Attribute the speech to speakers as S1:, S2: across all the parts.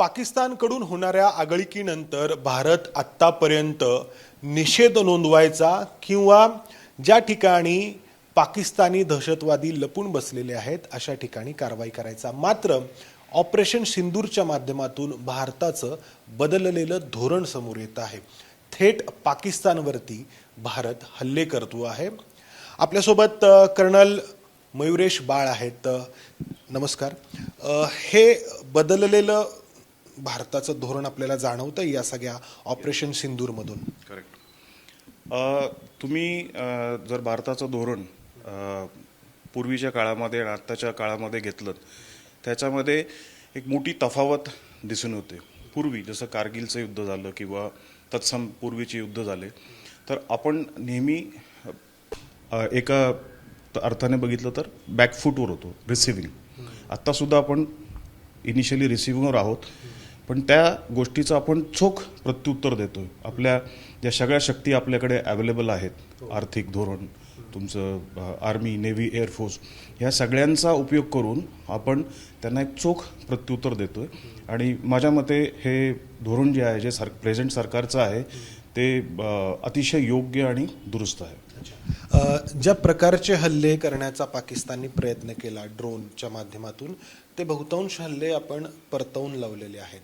S1: पाकिस्तानकडून होणाऱ्या आगळिकीनंतर भारत आत्तापर्यंत निषेध नोंदवायचा किंवा ज्या ठिकाणी पाकिस्तानी दहशतवादी लपून बसलेले आहेत अशा ठिकाणी कारवाई करायचा. मात्र ऑपरेशन सिंदूरच्या माध्यमातून भारताचं बदललेलं धोरण समोर येत आहे. थेट पाकिस्तानवरती भारत हल्ले करतो आहे. आपल्यासोबत कर्नल मयुरेश बाळ आहेत. नमस्कार. हे बदललेलं भारताचं धोरण आपल्याला जाणवतं या सगळ्या ऑपरेशन सिंदूरमधून?
S2: करेक्ट तुम्ही जर भारताचं धोरण पूर्वीच्या काळामध्ये आणि आत्ताच्या काळामध्ये घेतलं त्याच्यामध्ये एक मोठी तफावत दिसून होते पूर्वी जसं कारगिलचं युद्ध झालं किंवा तत्सम पूर्वीचे युद्ध झाले तर आपण नेहमी एका अर्थाने बघितलं तर बॅकफूटवर होतो रिसिव्हिंग आत्तासुद्धा आपण इनिशियली रिसिव्हिंगवर आहोत. पण त्या गोष्टीचं आपण चोख प्रत्युत्तर देतोय. आपल्या ज्या सगळ्या शक्ती आपल्याकडे अवेलेबल आहेत आर्थिक धोरण तुमचं आर्मी नेव्ही एअरफोर्स ह्या सगळ्यांचा उपयोग करून आपण त्यांना एक चोख प्रत्युत्तर देतोय. आणि माझ्या मते हे धोरण जे आहे जे सर प्रेझेंट सरकारचं आहे ते अतिशय योग्य आणि दुरुस्त आहे.
S1: ज्या प्रकारचे हल्ले करण्याचा पाकिस्ताननी प्रयत्न केला ड्रोनच्या माध्यमातून ते बहुतांश हल्ले आपण परतवून लावलेले आहेत.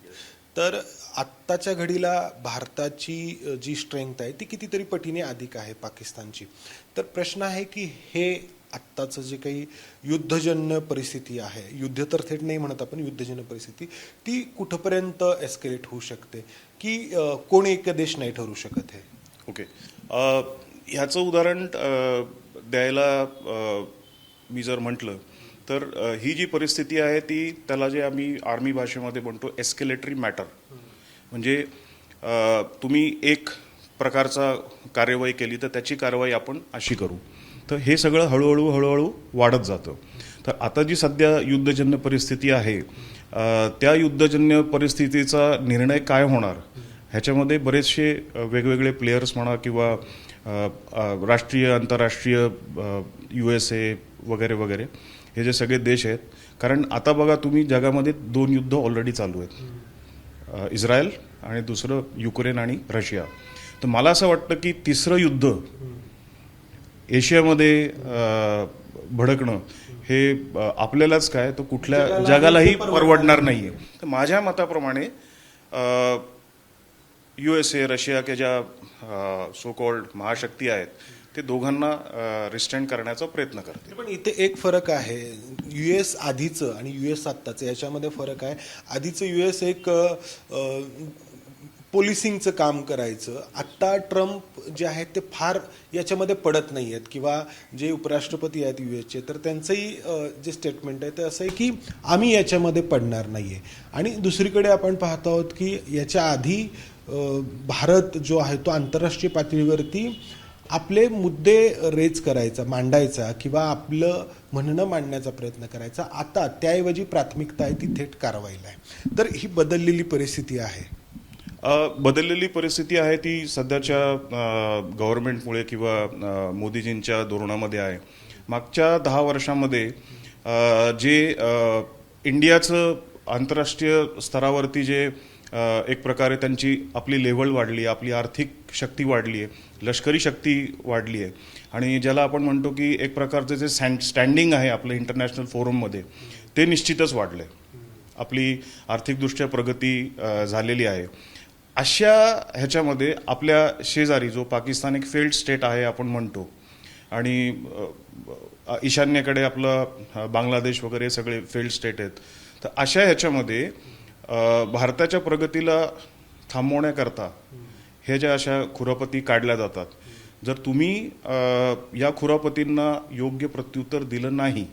S1: तर आत्ताच्या घडीला भारताची जी स्ट्रेंथ आहे ती कितीतरी पटीने अधिक आहे पाकिस्तानची. तर प्रश्न आहे की हे आत्ताचं जे काही युद्धजन्य परिस्थिती आहे युद्ध तर थेट नाही म्हणत आपण युद्धजन्य परिस्थिती ती कुठपर्यंत एस्केलेट होऊ शकते? की कोण एक देश नाही ठरू शकत हे?
S2: ओके. ह्याचं उदाहरण द्यायला मी जर म्हटलं तर ही जी परिस्थिती आहे ती त्याला जे आम्ही आर्मी भाषेमध्ये म्हणतो एस्केलेटरी मॅटर म्हणजे तुम्ही एक प्रकारचा कार्यवाही केली तर त्याची कारवाई आपण अशी करू. तर हे सगळं हळूहळू हळूहळू वाढत जातं. तर आता जी सध्या युद्धजन्य परिस्थिती आहे त्या युद्धजन्य परिस्थितीचा निर्णय काय होणार? ह्याच्यामध्ये बरेचसे वेगवेगळे प्लेयर्स म्हणा किंवा राष्ट्रीय आंतरराष्ट्रीय यू एस ए वगैरे वगैरे हे जे सगळे देश आहेत कारण आता बघा तुम्ही जगामध्ये दोन युद्ध ऑलरेडी चालू आहेत. इस्रायल आणि दुसरं युक्रेन आणि रशिया. तर मला असं वाटतं की तिसरं युद्ध एशियामध्ये भडकणं हे आपल्यालाच काय तर कुठल्या
S1: जगालाही परवडणार
S2: परवडणार नाहीये. तर माझ्या मताप्रमाणे यू एस ए रशिया के ज्या सो कॉल्ड महाशक्ती आहेत ते दोघांना रिस्टँड करण्याचा प्रयत्न करते
S1: पण इथे एक फरक आहे. युएस आधीचं आणि युएस आत्ताचं याच्यामध्ये फरक आहे. आधीचं युएस एक अ, पोलिसिंगचं काम करायचं आत्ता ट्रम्प जे आहेत ते फार याच्यामध्ये पडत नाही आहेत किंवा जे उपराष्ट्रपती आहेत यू एसचे तर त्यांचंही जे स्टेटमेंट आहे ते असं आहे की आम्ही याच्यामध्ये पडणार नाही आहे आणि दुसरीकडे आपण पाहतो आहोत की याच्या आधी भारत जो आहे तो आंतरराष्ट्रीय पातळीवरती आपले मुद्दे रेज करायचा मांडायचा किंवा आपलं म्हणणं मांडण्याचा प्रयत्न करायचा. आता त्याऐवजी प्राथमिकता आहे ती थेट कारवाईला आहे. तर ही बदललेली परिस्थिती आहे.
S2: बदललेली परिस्थिती आहे ती सध्याच्या गव्हर्नमेंटमुळे किंवा मोदीजींच्या धोरणामध्ये आहे. मागच्या दहा वर्षामध्ये जे इंडियाचं आंतरराष्ट्रीय स्तरावरती जे एक प्रकारे त्यांची आपली लेवल वाढली आहे आपली आर्थिक शक्ती वाढली आहे लष्करी शक्ती वाढली आहे. आणि ज्याला आपण म्हणतो की एक प्रकारचं जे सँड स्टँडिंग आहे आपलं इंटरनॅशनल फोरममध्ये ते निश्चितच वाढलं आहे आपली आर्थिकदृष्ट्या प्रगती झालेली आहे. अशा ह्याच्यामध्ये आपल्या शेजारी जो पाकिस्तान एक फेल्ड स्टेट आहे आपण म्हणतो आणि ईशान्येकडे आपलं बांगलादेश वगैरे सगळे फेल्ड स्टेट आहेत. तर अशा ह्याच्यामध्ये भारताच्या प्रगतीला थांबवण्याकरता हे ज्या अशा खुरापती काढल्या जातात. जर तुम्ही या खुरापतींना योग्य प्रत्युत्तर दिलं नाही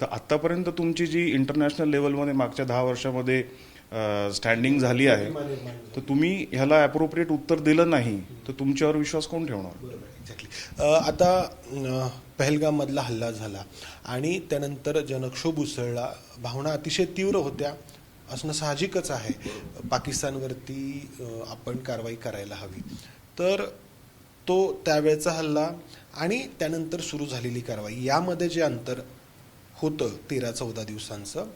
S2: तर आत्तापर्यंत तुमची जी इंटरनॅशनल लेवलमध्ये मागच्या दहा वर्षामध्ये स्टँडिंग झाली आहे तर तुम्ही ह्याला ॲप्रोप्रिएट उत्तर दिलं नाही तर तुमच्यावर विश्वास कोण ठेवणार?
S1: एक्झॅक्टली आता पहलगाममधला हल्ला झाला आणि त्यानंतर जनक्षोभ उसळला. भावना अतिशय तीव्र होत्या. असणं साहजिकच आहे. पाकिस्तानवरती आपण कारवाई करायला हवी. तर तो त्यावेळेचा हल्ला आणि त्यानंतर सुरू झालेली कारवाई यामध्ये जे अंतर होतं तेरा चौदा दिवसांचं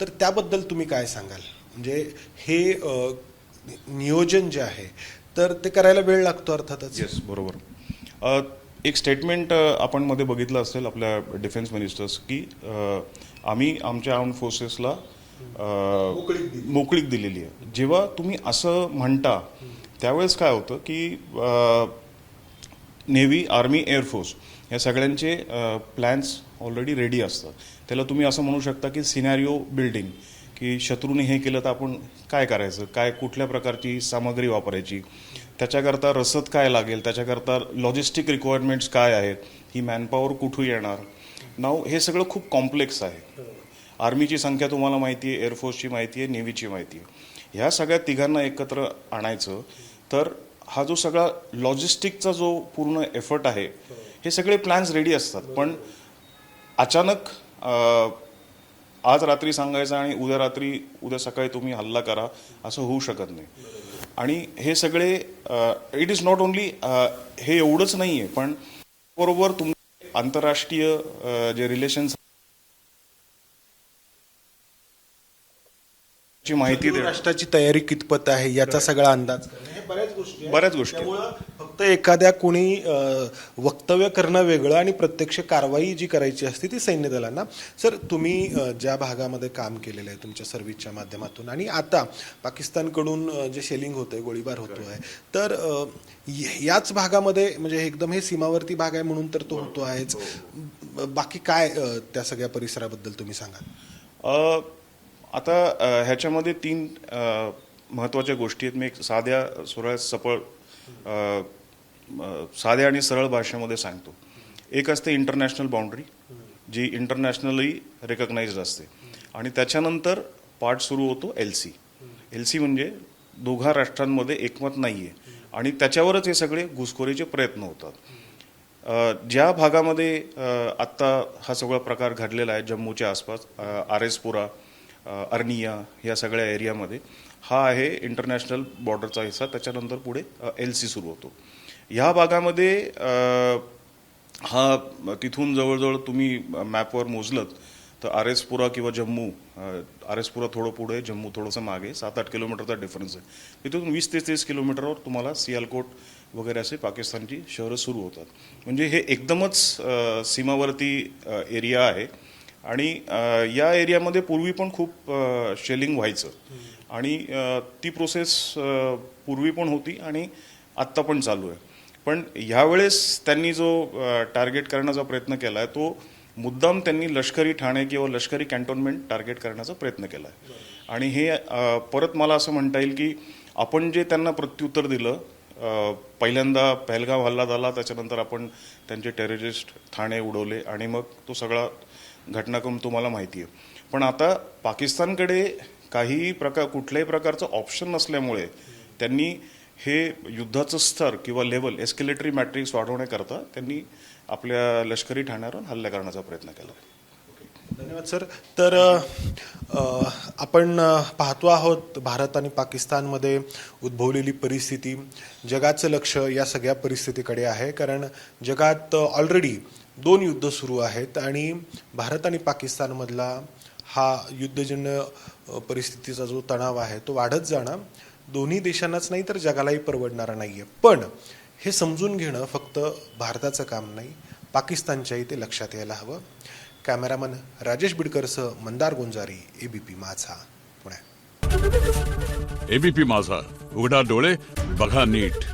S1: तर त्याबद्दल तुम्ही काय सांगाल? म्हणजे हे नियोजन जे आहे तर ते करायला वेळ लागतो अर्थातच.
S2: येस बरोबर. एक स्टेटमेंट आपण मध्ये बघितलं असेल आपल्या डिफेन्स मिनिस्टर्स की आम्ही आमच्या आर्म फोर्सेसला.
S1: मोकळीक
S2: दिलेली आहे. जेव्हा तुम्ही असं म्हणता त्यावेळेस काय होतं की नेव्ही आर्मी एअरफोर्स या सगळ्यांचे प्लॅन्स ऑलरेडी रेडी असतात. त्याला तुम्ही असं म्हणू शकता की सिनॅरिओ बिल्डिंग की शत्रूने हे केलं तर आपण काय करायचं? काय कुठल्या प्रकारची सामग्री वापरायची? त्याच्याकरता रसद काय लागेल? त्याच्याकरता लॉजिस्टिक रिक्वायरमेंट्स काय आहेत? ही मॅनपॉवर कुठून येणार? नाव हे सगळं खूप कॉम्प्लेक्स आहे. आर्मीची संख्या तुम्हाला माहिती आहे एअरफोर्सची माहिती आहे नेव्हीची माहिती आहे. ह्या सगळ्या तिघांना एकत्र आणायचं तर हा जो सगळा लॉजिस्टिकचा जो पूर्ण एफर्ट आहे हे सगळे प्लॅन्स रेडी असतात. पण अचानक आज रात्री सांगायचं आणि उद्या रात्री उद्या सकाळी तुम्ही हल्ला करा असं होऊ शकत नाही. आणि हे सगळे इट इज नॉट ओनली हे एवढंच नाही आहे पण बरोबर तुम आंतरराष्ट्रीय जे रिलेशन्स ची माहिती
S1: राष्ट्राची तयारी कितपत आहे याचा सगळा अंदाज. बऱ्याच गोष्टी.
S2: बऱ्याच गोष्टी आहेत.
S1: त्यामुळं फक्त एखाद्या कोणी वक्तव्य करणं वेगळं आणि प्रत्यक्ष कारवाई जी करायची असते ती सैन्य दलांना. सर तुम्ही ज्या भागामध्ये काम केलेलं आहे तुमच्या सर्व्हिसच्या माध्यमातून आणि आता पाकिस्तानकडून जे शेलिंग होतंय गोळीबार होतो आहे तर याच भागामध्ये म्हणजे एकदम हे सीमावर्ती भाग आहे म्हणून तर तो होतो आहेच. ब- बाकी काय त्या सगळ्या परिसराबद्दल तुम्ही सांगा
S2: आता ह्याच्यामध्ये तीन महत्त्वाच्या गोष्टी आहेत. मी एक साध्या सुरळ सपळ साध्या आणि सरळ भाषेमध्ये सांगतो. एक असते इंटरनॅशनल बाउंड्री जी इंटरनॅशनली रेकग्नाइज्ड असते. आणि त्याच्यानंतर पाठ सुरू होतो एल सी एल सी म्हणजे दोघा राष्ट्रांमध्ये एकमत नाही आहे आणि त्याच्यावरच हे सगळे घुसखोरीचे प्रयत्न होतात. ज्या भागामध्ये आत्ता हा सगळा प्रकार घडलेला आहे जम्मूच्या आसपास आर एसपुरा अर्निया या सगळ्या एरियामध्ये हा आहे इंटरनॅशनल बॉर्डरचा हिस्सा. त्याच्यानंतर पुढे एल सी सुरू होतो. ह्या भागामध्ये हा तिथून जवळजवळ तुम्ही मॅपवर मोजलत तर आर एसपुरा किंवा जम्मू आर एसपुरा थोडं पुढे जम्मू थोडंसं मागे. सात आठ किलोमीटरचा डिफरन्स आहे. तिथून वीस ते तीस किलोमीटरवर तुम्हाला सियालकोट वगैरे असे पाकिस्तानची शहरं सुरू होतात. म्हणजे हे एकदमच सीमावर्ती एरिया आहे. आणि या एरियामध्ये पूर्वी पण खूप शेलिंग व्हायचं. आणि ती प्रोसेस पूर्वी पण होती आणि आत्ता पण चालू आहे. पण यावेळेस त्यांनी जो टार्गेट करण्याचा प्रयत्न केला आहे तो मुद्दाम त्यांनी लष्करी ठाणे किंवा लष्करी कॅन्टोन्मेंट टार्गेट करण्याचा प्रयत्न केला आहे आणि हे परत मला असं म्हणता येईल की आपण जे त्यांना प्रत्युत्तर दिलं पहिल्यांदा पहलगाव हल्ला झाला त्याच्यानंतर आपण त्यांचे टेररिस्ट ठाणे उडवले आणि मग तो सगळा घटनाक्रम तुम्हाला माहिती आहे पण आता पाकिस्तानकडे काही प्रकार कुठल्याही प्रकारचं ऑप्शन नसल्यामुळे त्यांनी हे युद्धाचं स्तर किंवा लेवल एस्केलेटरी मॅट्रिक्स वाढवण्याकरता त्यांनी आपल्या लष्करी ठाण्यावर हल्ला करण्याचा प्रयत्न केला.
S1: धन्यवाद सर. तर आपण पाहतो आहोत भारत आणि पाकिस्तानमध्ये उद्भवलेली परिस्थिती जगाचं लक्ष या सगळ्या परिस्थितीकडे आहे. कारण जगात ऑलरेडी दोन युद्ध सुरू आहेत आणि भारत आणि पाकिस्तानमधला हा युद्धजन्य परिस्थितीचा जो तणाव आहे तो वाढत जाणं दोन्ही देशांनाच नाही तर जगालाही परवडणारा नाही आहे पण हे समजून घेणं फक्त भारताचं काम नाही पाकिस्तानच्याही ते लक्षात यायला हवं. कॅमेरामन राजेश बिडकरसह मंदार गोंजारी एबीपी माझा पुणे.
S3: एबीपी माझा. उघडा डोळे बघा नीट.